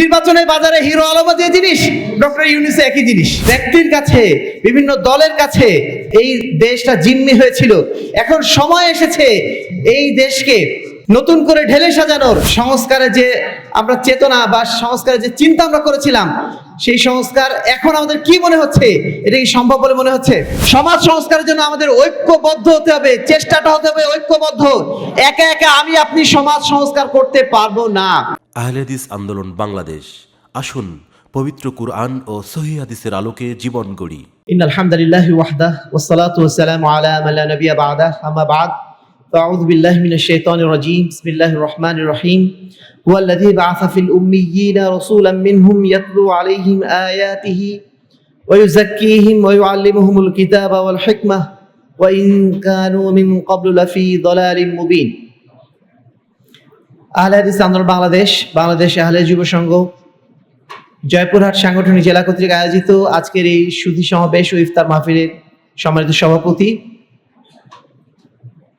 নির্বাচনের বাজারে হিরো আলমা যে জিনিস, ডক্টর ইউনিস একই জিনিস। ব্যক্তির কাছে, বিভিন্ন দলের কাছে এই দেশটা জিম্মি হয়েছিল। এখন সময় এসেছে এই দেশকে নতুন করে ঢেলে সাজানোর। সংস্কারে যে আমরা চেতনা বা সংস্কারে যে চিন্তা আমরা করেছিলাম, সেই সংস্কার এখন আমাদের কি মনে হচ্ছে? এটা কি সম্ভব বলে মনে হচ্ছে? সমাজ সংস্কারের জন্য আমাদের ঐক্যবদ্ধ হতে হবে, চেষ্টাটা হতে হবে ঐক্যবদ্ধ। একা একা আমি, আপনি সমাজ সংস্কার করতে পারব না। আহলেদিস আন্দোলন বাংলাদেশ আসুন পবিত্র কুরআন ও সহি হাদিসের আলোকে জীবন গড়ি إن الحمد لله وحده والصلاة والسلام على من لا نبي بعده أما بعد فأعوذ بالله من الشيطان الرجيم بسم الله الرحمن الرحيم هو الذي بعث في الأميين رسولا منهم يتلو عليهم آياته ويزكيهم ويعلمهم الكتاب والحكمة وإن كانوا من قبل لفي ضلال مبين আহলে হাদিস আন্দোলন বাংলাদেশ বাংলাদেশ আহলে যুব সংঘ, জয়পুরহাট সাংগঠনিক জেলা কর্তৃক আয়োজিত আজকের এই সুধী সমাবেশ ও ইফতার মাহফিলের সম্মানিত সভাপতি,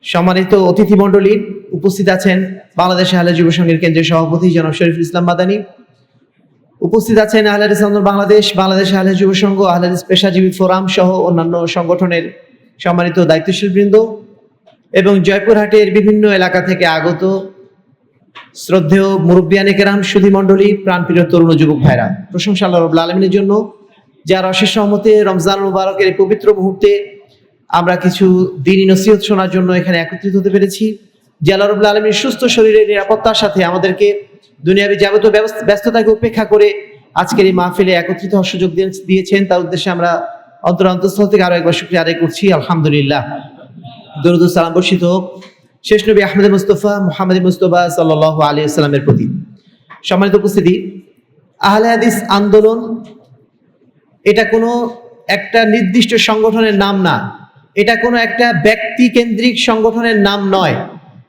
সম্মানিত অতিথি মণ্ডলী উপস্থিত আছেন বাংলাদেশ আহলে যুব সংঘের কেন্দ্রীয় সভাপতি জনাব শরীফুল ইসলাম মাদানী। উপস্থিত আছেন আহলাদিস আন্দোলন বাংলাদেশ বাংলাদেশ আহলে যুব সংঘ আহলাদিস পেশাজীবী ফোরাম সহ অন্যান্য সংগঠনের সম্মানিত দায়িত্বশীল বৃন্দ এবং জয়পুরহাটের বিভিন্ন এলাকা থেকে আগত শ্রদ্ধেয় মুরব্বিয়ানে কেরাম, সুধী মণ্ডলী, প্রাণপ্রিয় তরুণ যুবক ভাইরা, প্রশংসা আল্লাহ আলমিনের জন্য। যার অশেষ সহমতে রমজান মুবারকের পবিত্র মুহূর্তে আমরা কিছু দিনই নসিহত শোনার জন্য এখানে একত্রিত হতে পেরেছি। যে আল্লাহ রব্লা আলমীর সুস্থ শরীরের নিরাপত্তার সাথে আমাদেরকে দুনিয়াবী যাবতীয় ব্যস্ততাকে উপেক্ষা করে আজকের এই মাহফিলে একত্রিত হওয়ার সুযোগ দিয়ে- দিয়েছেন। তার উদ্দেশ্যে আমরা অন্তর অন্তঃস্থল থেকে আরও একবার শুক্রিয়া আদায় করছি। আলহামদুলিল্লাহ। দরুদ সালাম বর্ষিত হোক। শেষ নবী আহমেদ মুস্তফা, মোহাম্মদ মুস্তফা সাল্লাহ আলী ইসলামের প্রতি। সম্মানিত উপস্থিতি, আহলে হাদিস আন্দোলন এটা কোনো একটা নির্দিষ্ট সংগঠনের নাম না। এটা কোনো একটা ব্যক্তি কেন্দ্রিক সংগঠনের নাম নয়।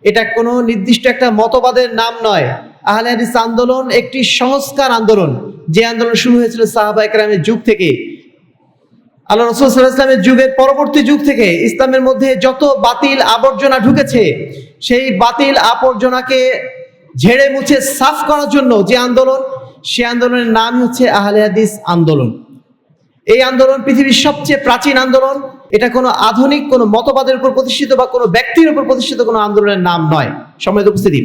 এটা কোনো নির্দিষ্ট একটা মতবাদের নাম নয়। আহলে হাদিস আন্দোলন একটি সংস্কার আন্দোলন। যে আন্দোলন শুরু হয়েছিল সাহাবা একরামের যুগ থেকে। আল্লাহ রসুল ইসলামের যুগের পরবর্তী যুগ থেকে ইসলামের মধ্যে যত বাতিল আবর্জনা ঢুকেছে, সেই বাতিল আবর্জনাকে ঝেড়ে মুছে সাফ করার জন্য যে আন্দোলন সে আন্দোলনের নাম হচ্ছে আহলে হাদিস আন্দোলন। এই আন্দোলন পৃথিবীর সবচেয়ে প্রাচীন আন্দোলন। এটা কোনো আধুনিক, কোনো মতবাদের উপর প্রতিষ্ঠিত বা কোনো ব্যক্তির উপর প্রতিষ্ঠিত কোনো আন্দোলনের নাম নয়। সময় উপস্থিতি,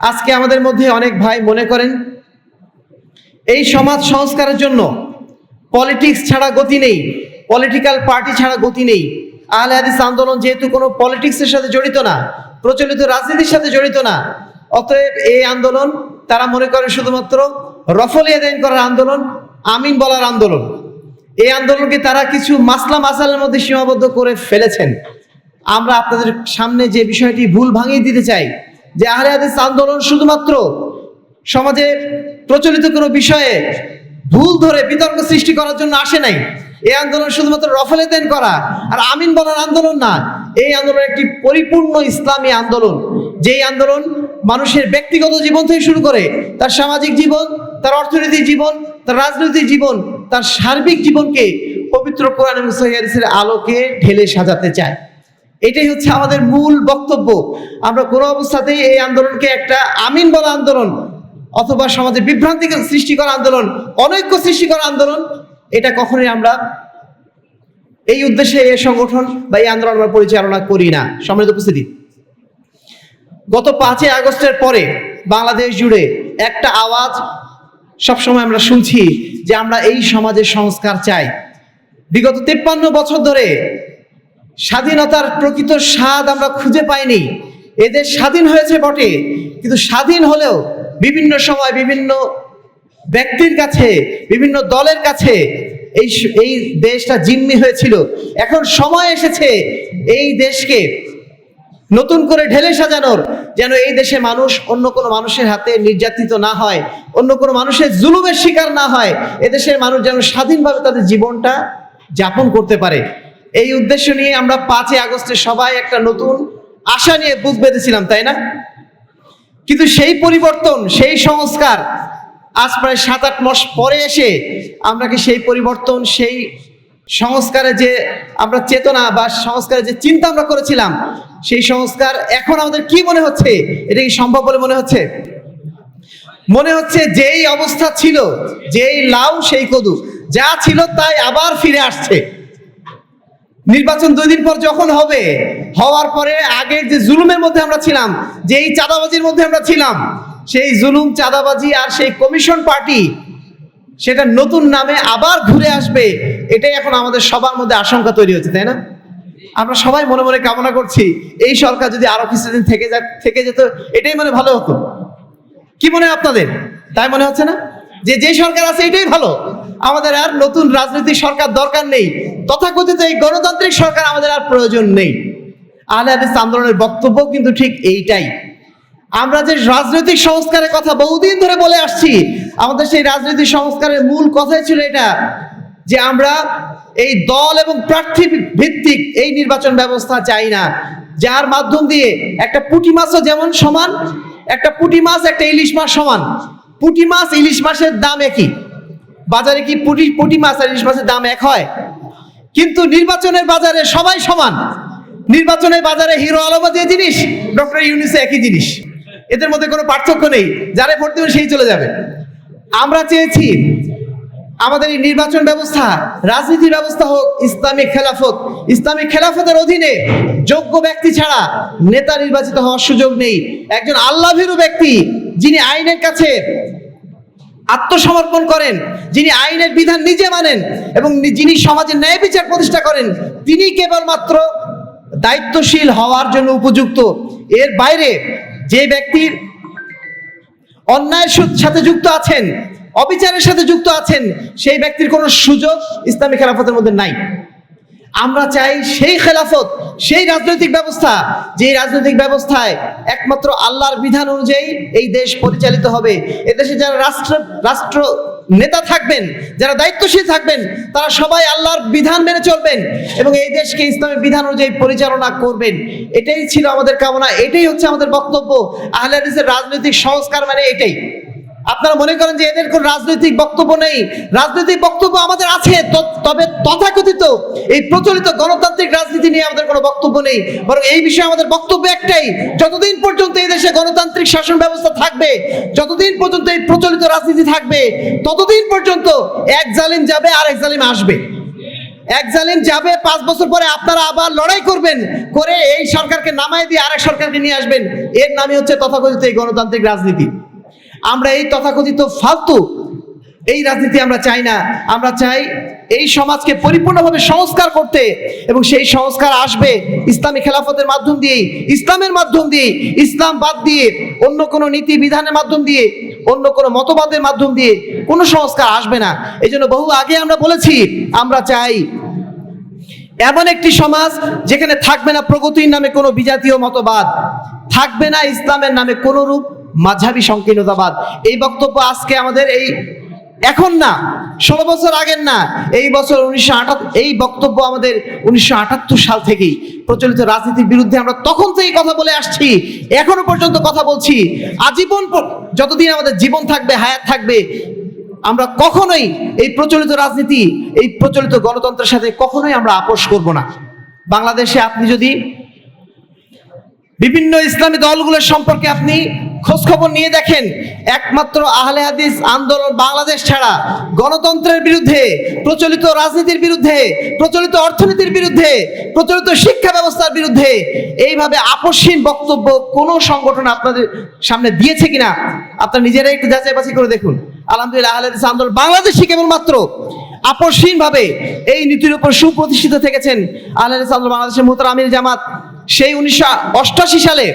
আজকে আমাদের মধ্যে অনেক ভাই মনে করেন, এই সমাজ সংস্কারের জন্য পলিটিক্স ছাড়া গতি নেই পলিটিক্যাল পার্টি ছাড়া গতি নেই। আহলে হাদিস আন্দোলন যেহেতু কোনো পলিটিক্সের সাথে জড়িত না, প্রচলিত রাজনীতির সাথে জড়িত না, অতএব এই আন্দোলন তারা মনে করে শুধুমাত্র রফলিয়া দেন করার আন্দোলন, আমিন বলার আন্দোলন। এই আন্দোলনকে তারা কিছু মাসলা মাসালের মধ্যে সীমাবদ্ধ করে ফেলেছেন। আমরা আপনাদের সামনে যে বিষয়টি ভুল ভাঙিয়ে দিতে চাই, যে আহলে হাদিস আন্দোলন শুধুমাত্র সমাজে প্রচলিত কোনো বিষয়ে ভুল ধরে বিতর্ক সৃষ্টি করার জন্য আসে নাই। এই আন্দোলন শুধুমাত্র রফলেতেন করা আর আমিন বলার আন্দোলন না, এই আন্দোলন একটি পরিপূর্ণ ইসলামী আন্দোলন। যেই আন্দোলন মানুষের ব্যক্তিগত জীবন থেকে শুরু করে, তার সামাজিক জীবন, তার অর্থনৈতিক জীবন, তার রাজনৈতিক জীবন, তার সার্বিক জীবনকে পবিত্র কোরআন এবং সহিহ হাদিসের আলোকে ঢেলে সাজাতে চায়। এটাই হচ্ছে আমাদের মূল বক্তব্য। আমরা কোনো অবস্থাতেই এই আন্দোলনকে একটা আমিন বলা আন্দোলন অথবা সমাজে বিভ্রান্তি সৃষ্টি করা আন্দোলন, অনৈক্য সৃষ্টি করা আন্দোলন, এটা কখনোই আমরা এই উদ্দেশ্যে এই সংগঠন বা এই আন্দোলন আমরা পরিচালনা করি না। সম্মানিত উপস্থিতি। গত পাঁচই আগস্টের পরে বাংলাদেশ জুড়ে একটা আওয়াজ সবসময় আমরা শুনছি যে আমরা এই সমাজের সংস্কার চাই। বিগত তেপ্পান্ন বছর ধরে স্বাধীনতার প্রকৃত স্বাদ আমরা খুঁজে পাইনি। এদের স্বাধীন হয়েছে বটে, কিন্তু স্বাধীন হলেও বিভিন্ন সময় বিভিন্ন ব্যক্তির কাছে, বিভিন্ন দলের কাছে এই এই দেশটা জিম্মি হয়েছিল। এখন সময় এসেছে এই দেশকে নতুন করে ঢেলে সাজানোর, যেন এই দেশে মানুষ অন্য কোনো মানুষের হাতে নির্যাতিত না হয়, অন্য কোনো মানুষের জুলুমের শিকার না হয় এদেশের মানুষ যেন স্বাধীনভাবে তাদের জীবনটা যাপন করতে পারে। এই উদ্দেশ্য নিয়ে আমরা পাঁচই আগস্টে সবাই একটা নতুন আশা নিয়ে বুক বেঁধেছিলাম, তাই না? কিন্তু সেই পরিবর্তন, সেই সংস্কার আজ প্রায় সাত আট মাস পরে এসে আমরা কি সেই পরিবর্তন, সেই সংস্কারে যে আমরা চেতনা বা সংস্কারে যে চিন্তা আমরা করেছিলাম, সেই সংস্কার এখন আমাদের কি মনে হচ্ছে? এটা কি সম্ভব বলে মনে হচ্ছে? মনে হচ্ছে যেই অবস্থা ছিল, যেই লাউ সেই কদু, যা ছিল তাই আবার ফিরে আসছে। নির্বাচন দুই দিন পর যখন হবে, হওয়ার পরে আগে যে জুলুমের মধ্যে আমরা ছিলাম, যে এই চাঁদাবাজির মধ্যে আমরা ছিলাম, সেই জুলুম, চাঁদাবাজি আর সেই কমিশন পার্টি, সেটা নতুন নামে আবার ঘুরে আসবে, এটাই এখন আমাদের সবার মধ্যে আশঙ্কা তৈরি হচ্ছে, তাই না? আমরা সবাই মনে মনে কামনা করছি, এই সরকার যদি আরও কিছুদিন থেকে যা থেকে যেত, এটাই মানে ভালো হতো। কি মনে হয় আপনাদের? তাই মনে হচ্ছে না? যে যে সরকার আছে, এটাই ভালো। আমাদের আর নতুন রাজনৈতিক সরকার দরকার নেই। তথাকথিত এই গণতান্ত্রিক সরকার আমাদের আর প্রয়োজন নেই। আহলে হাদিস আন্দোলনের বক্তব্য কিন্তু ঠিক এইটাই। আমরা যে রাজনৈতিক সংস্কারের কথা বহুদিন ধরে বলে আসছি, আমাদের সেই রাজনৈতিক সংস্কারের মূল কথাই ছিল এটা, যে আমরা এই দল এবং প্রার্থী ভিত্তিক এই নির্বাচন ব্যবস্থা চাই না। যার মাধ্যম দিয়ে একটা পুঁটি মাছও যেমন সমান, একটা পুঁটি মাছ, একটা ইলিশ মাছ সমান। পুঁটি মাছ, ইলিশ মাছের দাম একই। বাজারে কি পুঁটি পুঁটি মাছ আর ইলিশ মাছের দাম এক হয়? কিন্তু নির্বাচনের বাজারে সবাই সমান। নির্বাচনের বাজারে হিরো আলমা যে জিনিস, ডক্টর ইউনিসে একই জিনিস। এদের মধ্যে কোনো পার্থক্য নেই। যারা ভোট দেবে সেই চলে যাবে। আমরা চেয়েছি আমাদের এই নির্বাচন ব্যবস্থা, রাজনীতি ব্যবস্থা হোক, ইসলামিক খেলাফত। ইসলামিক খেলাফতের অধীনে যোগ্য ব্যক্তি ছাড়া নেতা নির্বাচিত হওয়ার সুযোগ নেই। একজন আল্লাভীরু ব্যক্তি, যিনি আইনের কাছে আত্মসমর্পণ করেন, যিনি আইনের বিধান নিজে মানেন এবং যিনি সমাজের ন্যায় বিচার প্রতিষ্ঠা করেন, তিনি কেবলমাত্র দায়িত্বশীল হওয়ার জন্য উপযুক্ত। এর বাইরে যে ব্যক্তির অন্যায়ের সাথে যুক্ত আছেন, অবিচারের সাথে যুক্ত আছেন, সেই ব্যক্তির কোনো সুযোগ ইসলামী খেলাফতের মধ্যে নাই। আমরা চাই সেই খেলাফত, সেই রাজনৈতিক ব্যবস্থা যে রাজনৈতিক ব্যবস্থায় একমাত্র আল্লাহর বিধান অনুযায়ী এই দেশ পরিচালিত হবে। এদেশে যারা রাষ্ট্র রাষ্ট্র নেতা থাকবেন, যারা দায়িত্বশীল থাকবেন, তারা সবাই আল্লাহর বিধান মেনে চলবেন এবং এই দেশকে ইসলামের বিধান অনুযায়ী পরিচালনা করবেন। এটাই ছিল আমাদের কামনা, এটাই হচ্ছে আমাদের বক্তব্য। আহলে রাজনৈতিক সংস্কার মানে এটাই। আপনারা মনে করেন যে এদের কোন রাজনৈতিক বক্তব্য নেই। রাজনৈতিক বক্তব্য আমাদের আছে তবে তথাকথিত এই প্রচলিত গণতান্ত্রিক রাজনীতি নিয়ে আমাদের কোনো বক্তব্য নেই। বরং এই বিষয়ে আমাদের বক্তব্য একটাই, যতদিন পর্যন্ত এই দেশে গণতান্ত্রিক শাসন ব্যবস্থা থাকবে, যতদিন পর্যন্ত এই প্রচলিত রাজনীতি থাকবে, ততদিন পর্যন্ত এক জালিম যাবে আর এক জালিম আসবে। এক জালিম যাবে, পাঁচ বছর পরে আপনারা আবার লড়াই করবেন, করে এই সরকারকে নামায় দিয়ে আরেক সরকারকে নিয়ে আসবেন। এর নামই হচ্ছে তথাকথিত এই গণতান্ত্রিক রাজনীতি। আমরা এই তথাকথিত ফালতু, এই রাজনীতি আমরা চাই না। আমরা চাই এই সমাজকে পরিপূর্ণভাবে সংস্কার করতে এবং সেই সংস্কার আসবে ইসলামী খেলাফতের মাধ্যম দিয়ে, ইসলামের মাধ্যম দিয়ে, ইসলাম বাদ দিয়ে, অন্য কোনো নীতি বিধানের মাধ্যম দিয়ে, অন্য কোনো মতবাদের মাধ্যম দিয়ে কোনো সংস্কার আসবে না। এই জন্য বহু আগে আমরা বলেছি, আমরা চাই এমন একটি সমাজ যেখানে থাকবে না প্রগতির নামে কোনো বিজাতীয় মতবাদ, থাকবে না ইসলামের নামে কোনো রূপ মাঝাবি সংকীর্ণতাবাদ। এই বক্তব্য আজকে আমাদের এই এখন না, ষোলো বছর আগের না, এই বছর উনিশশো এই বক্তব্য আমাদের উনিশশো আটাত্তর সাল থেকেই প্রচলিত রাজনীতির বিরুদ্ধে আমরা তখন থেকেই কথা বলে আসছি, এখনও পর্যন্ত কথা বলছি। আজীবন যতদিন আমাদের জীবন থাকবে, হায়াত থাকবে, আমরা কখনোই এই প্রচলিত রাজনীতি, এই প্রচলিত গণতন্ত্রের সাথে কখনোই আমরা আপোষ করব না। বাংলাদেশে আপনি যদি বিভিন্ন ইসলামী দলগুলোর সম্পর্কে আপনি খোঁজখবর নিয়ে দেখেন একমাত্র আহলে হাদিস আন্দোলন বাংলাদেশ ছাড়া গণতন্ত্রের বিরুদ্ধে, প্রচলিত রাজনীতির বিরুদ্ধে, প্রচলিত অর্থনীতির বিরুদ্ধে, প্রচলিত শিক্ষা ব্যবস্থার বিরুদ্ধে এইভাবে আপসহীন বক্তব্য কোনো সংগঠন আপনাদের সামনে দিয়েছে কিনা, আপনারা নিজেরাই একটু যাচাই বাছাই করে দেখুন। আলহামদুলিল্লাহ, আহলে হাদিস আন্দোলন বাংলাদেশই কেবলমাত্র আপসহীনভাবে এই নীতির উপর সুপ্রতিষ্ঠিত থেকেছেন আহলে হাদিস আন্দোলন বাংলাদেশের মোহতার আমির জামাত। সেই উনিশশো অষ্টাশি সালে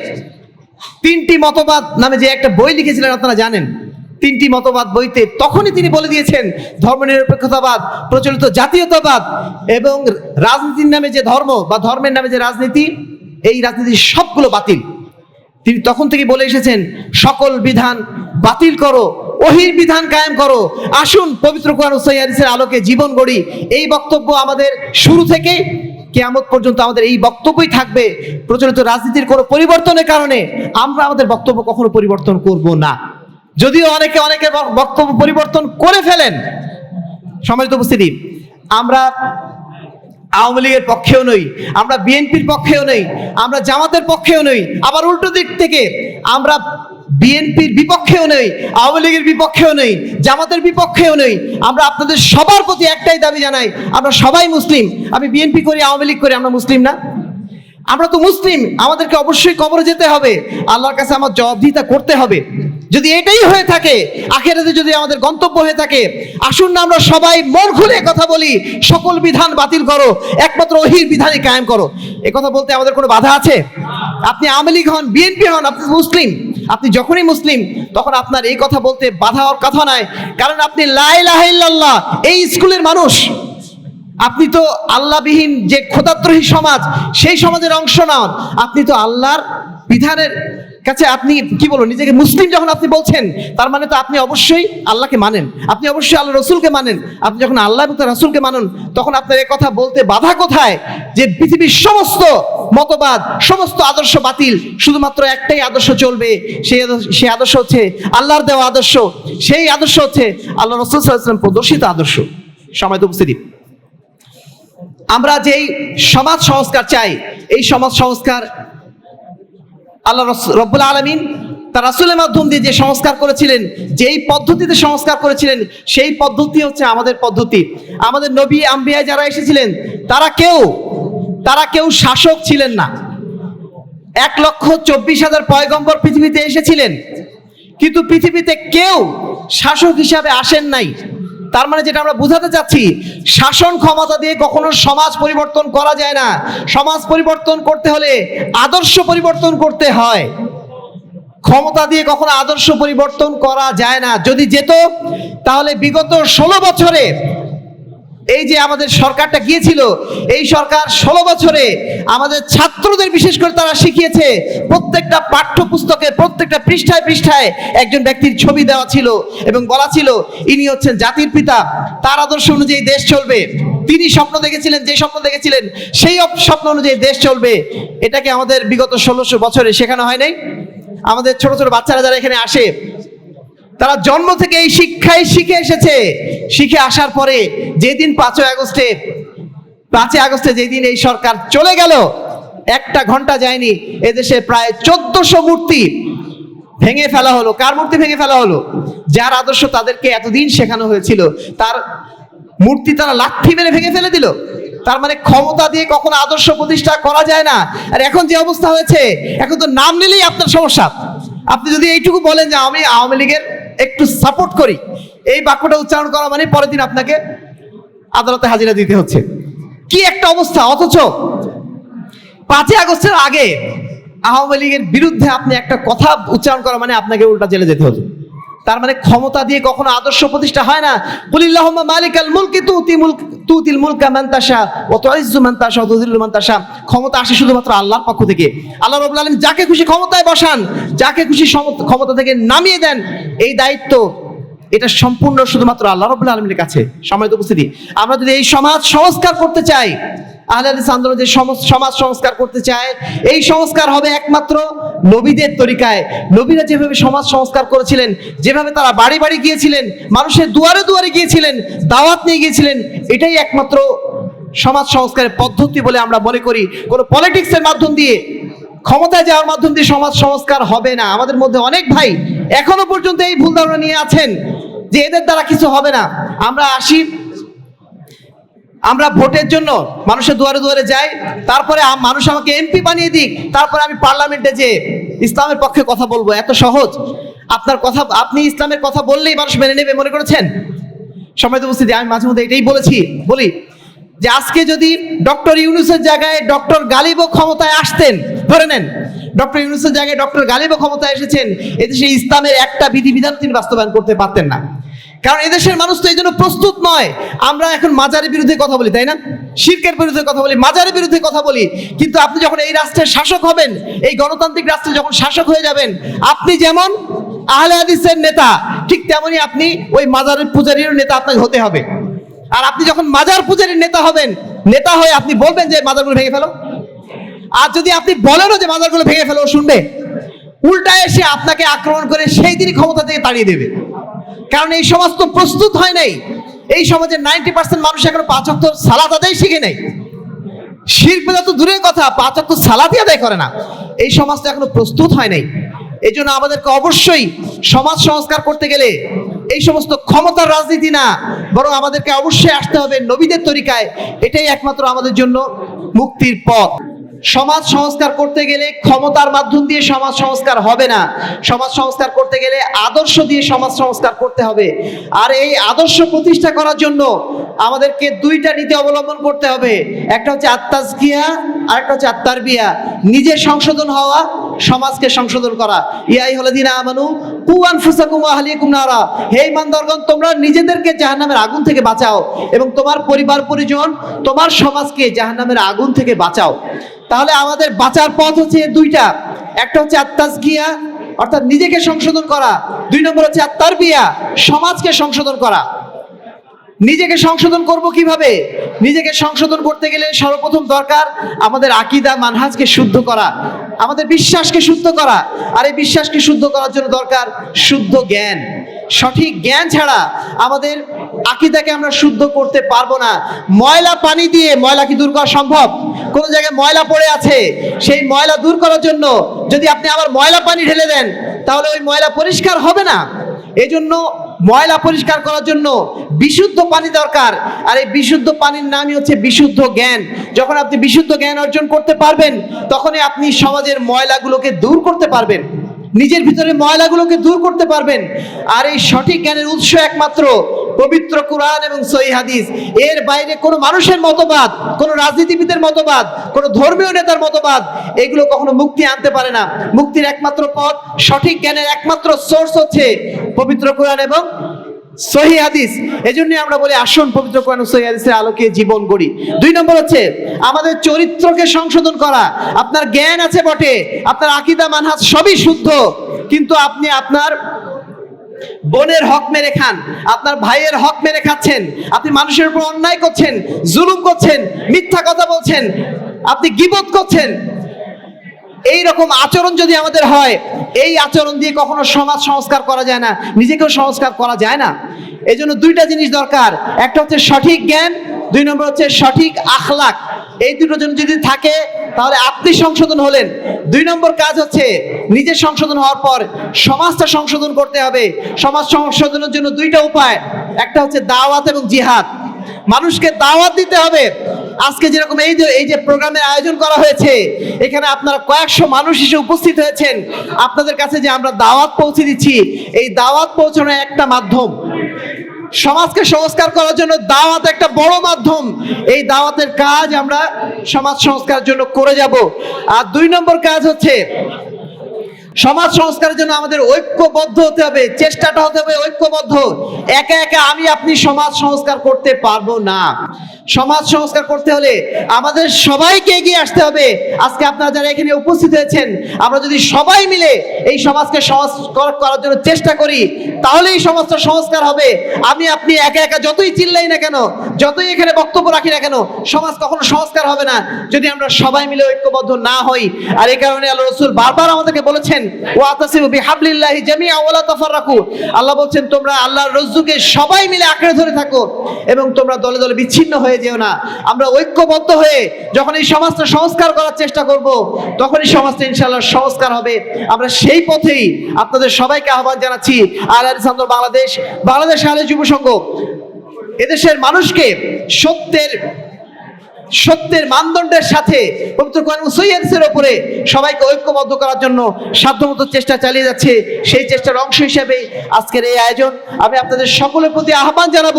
তিনটি মতবাদ নামে যে একটা বই লিখেছিলেন, আপনারা জানেন। তিনটি মতবাদ বইতে তখনই তিনি বলে দিয়েছেন ধর্মনিরপেক্ষতাবাদ প্রচলিত জাতীয়তাবাদ এবং রাজনীতির নামে যে ধর্ম বা ধর্মের নামে যে রাজনীতি, এই রাজনীতির সবগুলো বাতিল। তিনি তখন থেকে বলে এসেছেন, সকল বিধান বাতিল করো ওহির বিধান কায়েম করো, আসুন পবিত্র ও সহিহ আলোকে জীবন গড়ি। এই বক্তব্য আমাদের শুরু থেকে কেয়ামত পর্যন্ত আমাদের এই বক্তব্যই থাকবে। প্রচলিত রাজনীতির কোনো পরিবর্তনের কারণে আমরা আমাদের বক্তব্য কখনো পরিবর্তন করব না। যদিও অনেকে অনেকে বক্তব্য পরিবর্তন করে ফেলেন। সমাজ উপস্থিতি, আমরা আওয়ামী লীগের পক্ষেও নই, আমরা বিএনপির পক্ষেও নই, আমরা জামাতের পক্ষেও নই, আবার উল্টো দিক থেকে আমরা বিএনপির বিপক্ষেও নেই, আওয়ামী লীগের বিপক্ষেও নেই, জামাতের বিপক্ষেও নেই। আমরা আপনাদের সবার প্রতি একটাই দাবি জানাই, আমরা সবাই মুসলিম। আমি বিএনপি করি, আওয়ামী লীগ করি, আমরা মুসলিম না। আমরা তো মুসলিম, আমাদেরকে অবশ্যই কবরে যেতে হবে। আল্লাহর কাছে আমার জবাবদিহিতা করতে হবে। যদি এটাই হয়ে থাকে, আখেরাতে যদি আমাদের গন্তব্য হয়ে থাকে, আসুন না আমরা সবাই মন খুলে কথা বলি, সকল বিধান বাতিল করো, একমাত্র ওহির বিধানই কায়েম করো। কথা বলতে আমাদের কোনো বাধা আছে? আপনি আওয়ামী লীগ হন, বিএনপি হন, আপনি মুসলিম। আপনি যখনই মুসলিম, তখন আপনার এই কথা বলতে বাধা হওয়ার কথা নয়। কারণ আপনি লাই ইল্লাল্লাহ, এই স্কুলের মানুষ। আপনি তো আল্লাহবিহীন যে খোদাত্রহী সমাজ, সেই সমাজের অংশ নন। আপনি তো আল্লাহর বিধানের কাছে আপনি কি বলব, নিজেকে মুসলিম যখন আপনি বলছেন, তার মানে তো আপনি অবশ্যই আল্লাহকে মানেন। আপনি অবশ্যই আল্লাহ রসুলকে মানেন। আপনি যখন আল্লাহ এবং তার রসুলকে মানুন, তখন আপনার এই কথা বলতে বাধা কোথায়? যে পৃথিবীর সমস্ত মতবাদ, সমস্ত আদর্শ বাতিল, শুধুমাত্র একটাই আদর্শ চলবে, সেই সেই আদর্শ হচ্ছে আল্লাহর দেওয়া আদর্শ। সেই আদর্শ হচ্ছে আল্লাহ রসুল ওয়াসাল্লাম প্রদর্শিত আদর্শ। সময় উপস্থিতি। আমরা যেই সমাজ সংস্কার চাই, এই সমাজ সংস্কার আল্লাহ রব্বুল আলমিন তার রাসুলের মাধ্যম দিয়ে যে সংস্কার করেছিলেন, যেই পদ্ধতিতে সংস্কার করেছিলেন, সেই পদ্ধতি হচ্ছে আমাদের পদ্ধতি। আমাদের নবী, আম্বিয়া যারা এসেছিলেন, তারা কেউ তারা কেউ শাসক ছিলেন না। এক লক্ষ চব্বিশ হাজার পয়গম্বর পৃথিবীতে এসেছিলেন, কিন্তু পৃথিবীতে কেউ শাসক হিসাবে আসেন নাই। তার মানে যেটা আমরা বুঝাতে চাচ্ছি, শাসন ক্ষমতা দিয়ে কখনো সমাজ পরিবর্তন করা যায় না। সমাজ পরিবর্তন করতে হলে আদর্শ পরিবর্তন করতে হয়। ক্ষমতা দিয়ে কখনো আদর্শ পরিবর্তন করা যায় না। যদি যেত, তাহলে বিগত ষোলো বছরে এই যে আমাদের সরকারটা গিয়েছিল, এই সরকার ষোলো বছরে আমাদের ছাত্রদের বিশেষ করে তারা শিখিয়েছে, প্রত্যেকটা পাঠ্যপুস্তকে প্রত্যেকটা পৃষ্ঠায় পৃষ্ঠায় একজন ব্যক্তির ছবি দেওয়া ছিল এবং বলা ছিল, ইনি হচ্ছেন জাতির পিতা, তার আদর্শ অনুযায়ী দেশ চলবে। তিনি স্বপ্ন দেখেছিলেন, যে স্বপ্ন দেখেছিলেন, সেই স্বপ্ন অনুযায়ী দেশ চলবে। এটাকে আমাদের বিগত ষোলোশো বছরে শেখানো হয় নাই। আমাদের ছোট ছোট বাচ্চারা যারা এখানে আসে তারা জন্ম থেকে এই শিক্ষাই শিখে এসেছে। শিখে আসার পরে যেদিন পাঁচই আগস্টে পাঁচই আগস্টে যেদিন এই সরকার চলে গেল, একটা ঘণ্টা যায়নি, এদেশে প্রায় চোদ্দশো মূর্তি ভেঙে ফেলা হলো। কার মূর্তি ভেঙে ফেলা হলো? যার আদর্শ তাদেরকে এতদিন শেখানো হয়েছিল, তার মূর্তি তারা লাঠি মেরে ভেঙে ফেলে দিল। তার মানে ক্ষমতা দিয়ে কখনো আদর্শ প্রতিষ্ঠা করা যায় না। আর এখন যে অবস্থা হয়েছে, এখন তো নাম নিলেই আপনার সমস্যা। আপনি যদি এইটুকু বলেন যে আমি আওয়ামী লীগের একটু সাপোর্ট করি। এই বাক্যটা উচ্চারণ করা মানে পরের দিন আপনাকে আদালতে হাজিরা দিতে হচ্ছে। কি একটা অবস্থা? অথচ পাঁচই আগস্টের আগে আওয়ামী লীগের বিরুদ্ধে আপনি একটা কথা উচ্চারণ করা মানে আপনাকে উল্টা জেলে যেতে হতো। তার মানে ক্ষমতা দিয়ে কখনো আদর্শ প্রতিষ্ঠা হয় না। কুলিল্লাহুম্মা মালিকাল মুলকি তুতি মুলক তুতিল মুলকা মান তাশা ওয়া তুইজ্জু মান তাশা ওয়া তুযিল্লু মান তাশা। ক্ষমতা আসে শুধুমাত্র আল্লাহর পক্ষ থেকে। আল্লাহ রাব্বুল আলামিন যাকে খুশি ক্ষমতায় বসান যাকে খুশি ক্ষমতা থেকে নামিয়ে দেন, এই দায়িত্ব এটা সম্পূর্ণ শুধুমাত্র আল্লাহ রবুল্লা আলমীর কাছে। সময় উপস্থিতি, আমরা যদি এই সমাজ সংস্কার করতে চাই, আহলে হাদিস আন্দোলন যে সমাজ সংস্কার করতে চায়, এই সংস্কার হবে একমাত্র নবীদের তরিকায়। নবীরা যেভাবে সমাজ সংস্কার করেছিলেন, যেভাবে তারা বাড়ি বাড়ি গিয়েছিলেন, মানুষের দুয়ারে দুয়ারে গিয়েছিলেন, দাওয়াত নিয়ে গিয়েছিলেন, এটাই একমাত্র সমাজ সংস্কারের পদ্ধতি বলে আমরা মনে করি। কোনো পলিটিক্সের মাধ্যম দিয়ে ক্ষমতায় যাওয়ার মাধ্যম দিয়ে সমাজ সংস্কার হবে না। আমাদের মধ্যে অনেক ভাই এখনও পর্যন্ত এই ভুল ধারণা নিয়ে আছেন যে এদের দ্বারা কিছু হবে না। আমরা আসি, আমরা ভোটের জন্য মানুষের দুয়ারে দুয়ারে যাই, তারপরে মানুষ আমাকে এমপি বানিয়ে দিক, তারপরে আমি পার্লামেন্টে যে ইসলামের পক্ষে কথা বলব। এত সহজ। আপনার কথা, আপনি ইসলামের কথা বললেই মানুষ মেনে নেবে, মনে করেছেন? সময় উপস্থিতি আমি মাঝে মধ্যে এটাই বলেছি। বলি যে আজকে যদি ডক্টর ইউনুসের জায়গায় ডক্টর গালিবও ক্ষমতায় আসতেন, ধরে নেন, ডক্টর ইউনুসের জায়গায় ডক্টর গালিবও ক্ষমতায় এসেছেন, এদেশে ইসলামের একটা বিধিবিধান তিনি বাস্তবায়ন করতে পারতেন না। কারণ এদেশের মানুষ তো এই জন্য প্রস্তুত নয়। আমরা এখন মাজারের বিরুদ্ধে কথা বলি, তাই না? শির্কের বিরুদ্ধে কথা বলি, মাজারের বিরুদ্ধে কথা বলি। কিন্তু আপনি যখন এই রাষ্ট্রের শাসক হবেন, এই গণতান্ত্রিক রাষ্ট্রে যখন শাসক হয়ে যাবেন, আপনি যেমন আহলে হাদিসের নেতা, ঠিক তেমনি আপনি ওই মাজারের পূজারীর নেতা আপনাকে হতে হবে। আর আপনি যখন মাজার পূজারীর নেতা হবেন, নেতা হয়ে আপনি বলবেন যে মাজারগুলো ভেঙে ফেলো। আর যদি আপনি বলেনও যে মাজারগুলো ভেঙে ফেলো শুনবে। উল্টা এসে আপনাকে আক্রমণ করে সেই দিনই ক্ষমতা থেকে তাড়িয়ে দেবে। কারণ এই সমাজ তো প্রস্তুত হয় নাই। এই সমাজের নাইনটি পার্সেন্ট মানুষ এখনও পাঁচক সালাদ আদায় শিখে নেই। শিল্পীরা তো দূরের কথা পাঁচক সালাদই আদায় করে না। এই সমাজটা এখনও প্রস্তুত হয় নাই। এই জন্য আমাদেরকে অবশ্যই সমাজ সংস্কার করতে গেলে এই সমস্ত ক্ষমতার রাজনীতি না, বরং আমাদেরকে অবশ্যই আসতে হবে নবীদের তরিকায়। এটাই একমাত্র আমাদের জন্য মুক্তির পথ। সমাজ সংস্কার করতে গেলে ক্ষমতার মাধ্যম দিয়ে সমাজ সংস্কার হবে না। সমাজ সংস্কার করতে গেলে আদর্শ দিয়ে সমাজ সংস্কার করতে হবে। আর এই আদর্শ প্রতিষ্ঠা করার জন্য আমাদেরকে দুইটা নীতি অবলম্বন করতে হবে। একটা হচ্ছে আত্মাজকিয়া, আর একটা হচ্ছে আত্মার বিয়া নিজের সংশোধন হওয়া, সমাজকে সংশোধন করা। ইয়াই হলে দিন আমানু কুয়ান ফুসাকুম আহলিকুম নারা। হে ইমানদারগণ, তোমরা নিজেদেরকে জাহান্নামের আগুন থেকে বাঁচাও এবং তোমার পরিবার পরিজন, তোমার সমাজকে জাহান্নামের আগুন থেকে বাঁচাও। তাহলে আমাদের বাঁচার পথ হচ্ছে দুইটা। একটা হচ্ছে আত্মাস গিয়া, অর্থাৎ নিজেকে সংশোধন করা। দুই নম্বর হচ্ছে আত্মার বিয়া, সমাজকে সংশোধন করা। নিজেকে সংশোধন করব কীভাবে? নিজেকে সংশোধন করতে গেলে সর্বপ্রথম দরকার আমাদের আকিদা মানহাজকে শুদ্ধ করা। আমাদের বিশ্বাসকে শুদ্ধ করা। আর এই বিশ্বাসকে শুদ্ধ করার জন্য দরকার শুদ্ধ জ্ঞান। সঠিক জ্ঞান ছাড়া আমাদের আকিদাকে আমরা শুদ্ধ করতে পারব না। ময়লা পানি দিয়ে ময়লা কি দূর করা সম্ভব? কোনো জায়গায় ময়লা পড়ে আছে, সেই ময়লা দূর করার জন্য যদি আপনি আবার ময়লা পানি ঢেলে দেন, তাহলে ওই ময়লা পরিষ্কার হবে না। এই জন্য ময়লা পরিষ্কার করার জন্য বিশুদ্ধ পানি দরকার। আর এই বিশুদ্ধ পানির নামই হচ্ছে বিশুদ্ধ জ্ঞান। যখন আপনি বিশুদ্ধ জ্ঞান অর্জন করতে পারবেন, তখনই আপনি সমাজের ময়লাগুলোকে দূর করতে পারবেন। নিজের ভিতরে ময়লাগুলোকে দূর করতে পারবেন। আর এই সঠিক জ্ঞানের উৎস একমাত্র পবিত্র কোরআন এবং সহি হাদিস। এর বাইরে কোনো মানুষের মতবাদ, কোনো রাজনীতিবিদের মতবাদ, কোনো ধর্মীয় নেতার মতবাদ, এগুলো কখনো মুক্তি আনতে পারে না। মুক্তির একমাত্র পথ, সঠিক জ্ঞানের একমাত্র সোর্স হচ্ছে পবিত্র কোরআন এবং সহি হাদিস। এজন্য আমরা বলি, আসুন পবিত্র কোরআন সহি হাদিসের আলোকে জীবন গড়ি। দুই নম্বর হচ্ছে, আমাদের চরিত্রকে সংশোধন করা। আপনার জ্ঞান আছে বটে, আপনার আকিদা, মানহাজ সবই শুদ্ধ। কিন্তু আপনি আপনার বোনের হক মেরে খান, আপনার ভাইয়ের হক মেরে খাচ্ছেন, আপনি মানুষের উপর অন্যায় করছেন, জুলুম করছেন, মিথ্যা কথা বলছেন, আপনি গিবত করছেন। এই রকম আচরণ যদি আমাদের হয়, এই আচরণ দিয়ে কখনো সমাজ সংস্কার করা যায় না, নিজেকেও সংস্কার করা যায় না। এই জন্য দুইটা জিনিস দরকার, একটা হচ্ছে সঠিক জ্ঞান, দুই নম্বর হচ্ছে সঠিক আখলাক। এই দুটো জন যদি থাকে, তাহলে আপনি সংশোধন হলেন। দুই নম্বর কাজ হচ্ছে নিজের সংশোধন হওয়ার পর সমাজটা সংশোধন করতে হবে। সমাজ সংশোধনের জন্য দুইটা উপায়। একটা হচ্ছে দাওয়াত এবং জিহাদ। মানুষকে দাওয়াত দিতে হবে। আজকে যেরকম এই যে এই যে প্রোগ্রামের আয়োজন করা হয়েছে, এখানে আপনারা কয়েকশো মানুষ এসে উপস্থিত হয়েছেন। আপনাদের কাছে যে আমরা দাওয়াত পৌঁছে দিচ্ছি, এই দাওয়াত পৌঁছানো একটা মাধ্যম। সমাজকে সংস্কার করার জন্য দাওয়াত একটা বড় মাধ্যম। এই দাওয়াতের কাজ আমরা সমাজ সংস্কারের জন্য করে যাব। আর দুই নম্বর কাজ হচ্ছে সমাজ সংস্কারের জন্য আমাদের ঐক্যবদ্ধ হতে হবে, চেষ্টাটা হতে হবে ঐক্যবদ্ধ। একা একা আমি আপনি সমাজ সংস্কার করতে পারব না। সমাজ সংস্কার করতে হলে আমাদের সবাইকে এগিয়ে আসতে হবে। আজকে আপনারা যারা এখানে উপস্থিত হয়েছেন, আমরা যদি সবাই মিলে এই সমাজকে সংস্কার করার জন্য চেষ্টা করি তাহলে এই সমাজটা সংস্কার হবে। আমি, আপনি একা একা যতই চিল্লাই না কেন, যতই এখানে বক্তব্য রাখি না কেন, সমাজ কখনো সংস্কার হবে না। যদি আমরা সবাই মিলে ঐক্যবদ্ধ না হই, আর এই কারণে আল্লাহ রসুল বারবার আমাদেরকে বলেছেন ও আতাসিমু বিহাবলিল্লাহি জামিআ ওয়ালা তাফাররাকু। আল্লাহ বলছেন, তোমরা আল্লাহর রজ্জুকে সবাই মিলে আঁকড়ে ধরে থাকো এবং তোমরা দলে দলে বিচ্ছিন্ন হয়ে যেও না। আমরা ঐক্যবদ্ধ হয়ে যখন এই সমাজটা সংস্কার করার চেষ্টা করব, তখনই সমাজটা ইনশাআল্লাহ সংস্কার হবে। আমরা সেই পথেই আপনাদের সবাইকে আহ্বান জানাচ্ছি, আর আলিসান্দর বাংলাদেশ বাংলাদেশ আলে যুব সংঘ। এদেশের মানুষকে সত্যের সত্যের মানদণ্ডের সাথে পবিত্র কোরআন সহিহ উপরে সবাইকে ঐক্যবদ্ধ করার জন্য সাধ্যমতো চেষ্টা চালিয়ে যাচ্ছে। সেই চেষ্টার অংশ হিসেবে আজকের এই আয়োজন। আমি আপনাদের সকলের প্রতি আহ্বান জানাব,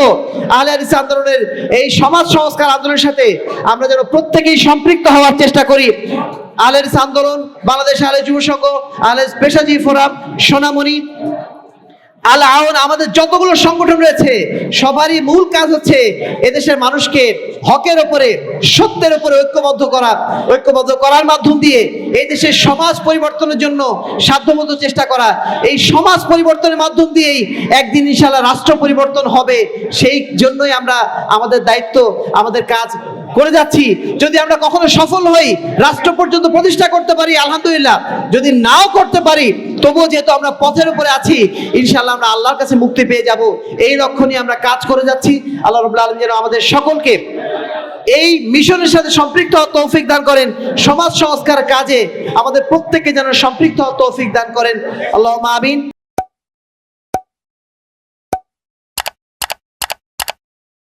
আহলে হাদিস আন্দোলনের এই সমাজ সংস্কার আন্দোলনের সাথে আমরা যেন প্রত্যেকেই সম্পৃক্ত হওয়ার চেষ্টা করি। হাদিস আন্দোলন, বাংলাদেশ আহলে যুব সংঘ, আহলে পেশাজি ফোরাম, সোনামণি আল আওন আমাদের যতগুলো সংগঠন রয়েছে, সবারই মূল কাজ হচ্ছে এদেশের মানুষকে হকের ওপরে সত্যের উপরে ঐক্যবদ্ধ করা। ঐক্যবদ্ধ করার মাধ্যম দিয়ে এই দেশের সমাজ পরিবর্তনের জন্য সাধ্যমতো চেষ্টা করা। এই সমাজ পরিবর্তনের মাধ্যম দিয়েই একদিন ইনশাল্লাহ রাষ্ট্র পরিবর্তন হবে। সেই জন্যই আমরা আমাদের দায়িত্ব, আমাদের কাজ করে যাচ্ছি। যদি আমরা কখনো সফল হই, রাষ্ট্র পর্যন্ত প্রতিষ্ঠা করতে পারি, আলহামদুলিল্লাহ। যদি নাও করতে পারি, তবুও যেহেতু আমরা পথের উপরে আছি ইনশাল্লাহ আমরা আল্লাহর কাছে মুক্তি পেয়ে যাব। এই লক্ষ্য নিয়ে আমরা কাজ করে যাচ্ছি। আল্লাহ রবুল্লা আলম যেন আমাদের সকলকে এই মিশনের সাথে সম্পৃক্ত হওয়ার তৌফিক দান করেন। সমাজ সংস্কার কাজে আমাদের প্রত্যেককে যেন সম্পৃক্ত হওয়ার তৌফিক দান করেন। আল্লাহ আমিন।